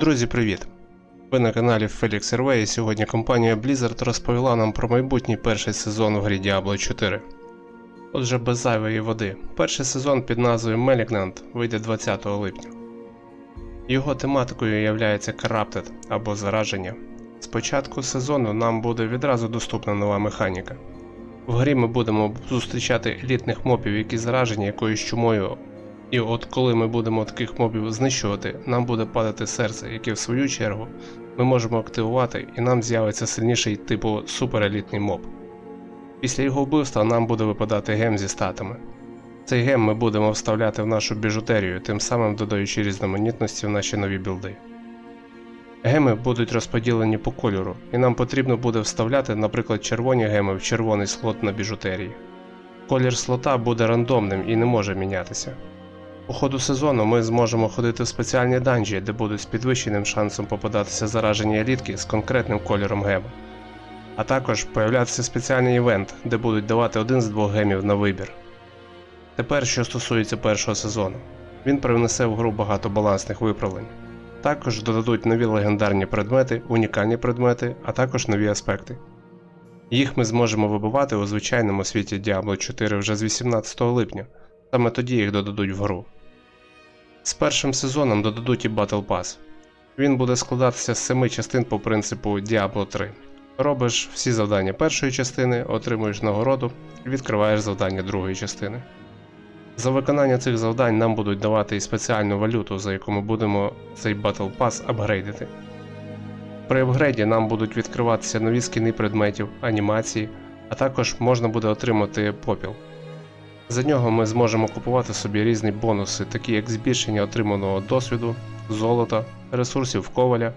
Друзі, привіт! Ви на каналі Felix RV і сьогодні компанія Blizzard розповіла нам про майбутній перший сезон в грі Diablo 4. Отже, без зайвої води. Перший сезон під назвою Malignant вийде 20 липня. Його тематикою є Corrupted або зараження. З початку сезону нам буде відразу доступна нова механіка. В грі ми будемо зустрічати елітних мобів, які заражені якоюсь чумою і от коли ми будемо таких мобів знищувати, нам буде падати серце, яке в свою чергу ми можемо активувати, і нам з'явиться сильніший типу суперелітний моб. Після його вбивства нам буде випадати гем зі статами. Цей гем ми будемо вставляти в нашу біжутерію, тим самим додаючи різноманітності в наші нові білди. Геми будуть розподілені по кольору, і нам потрібно буде вставляти, наприклад, червоні геми в червоний слот на біжутерії. Колір слота буде рандомним і не може мінятися. По ходу сезону ми зможемо ходити в спеціальні данжі, де будуть з підвищеним шансом попадатися заражені елітки з конкретним кольором гему. А також появлятися спеціальний івент, де будуть давати один з двох гемів на вибір. Тепер, що стосується першого сезону, він привнесе в гру багато балансних виправлень. Також додадуть нові легендарні предмети, унікальні предмети, а також нові аспекти. Їх ми зможемо вибивати у звичайному світі Diablo 4 вже з 18 липня, саме тоді їх додадуть в гру. З першим сезоном додадуть і Battle Pass. Він буде складатися з семи частин по принципу Diablo 3. Робиш всі завдання першої частини, отримуєш нагороду відкриваєш завдання другої частини. За виконання цих завдань нам будуть давати і спеціальну валюту, за яку ми будемо цей Battle Pass апгрейдити. При апгрейді нам будуть відкриватися нові скини предметів, анімації, а також можна буде отримати попіл. За нього ми зможемо купувати собі різні бонуси, такі як збільшення отриманого досвіду, золота, ресурсів коваля,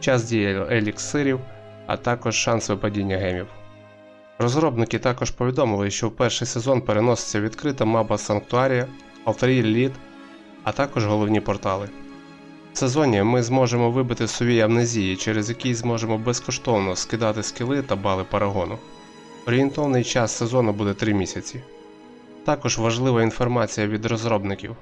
час дії еліксирів, а також шанс випадіння гемів. Розробники також повідомили, що в перший сезон переноситься відкрита мапа Санктуарія, алтарі Лід, а також головні портали. В сезоні ми зможемо вибити сові амнезії, через які зможемо безкоштовно скидати скіли та бали парагону. Орієнтовний час сезону буде 3 місяці. Також важлива інформація від розробників.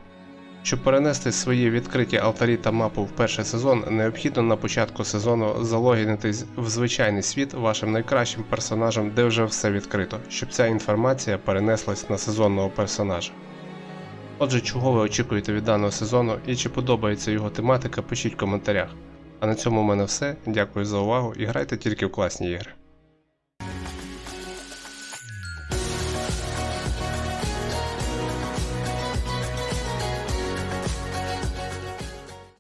Щоб перенести свої відкриті алтарі та мапу в перший сезон, необхідно на початку сезону залогінитись в звичайний світ вашим найкращим персонажем, де вже все відкрито, щоб ця інформація перенеслась на сезонного персонажа. Отже, чого ви очікуєте від даного сезону і чи подобається його тематика, пишіть в коментарях. А на цьому в мене все. Дякую за увагу і грайте тільки в класні ігри.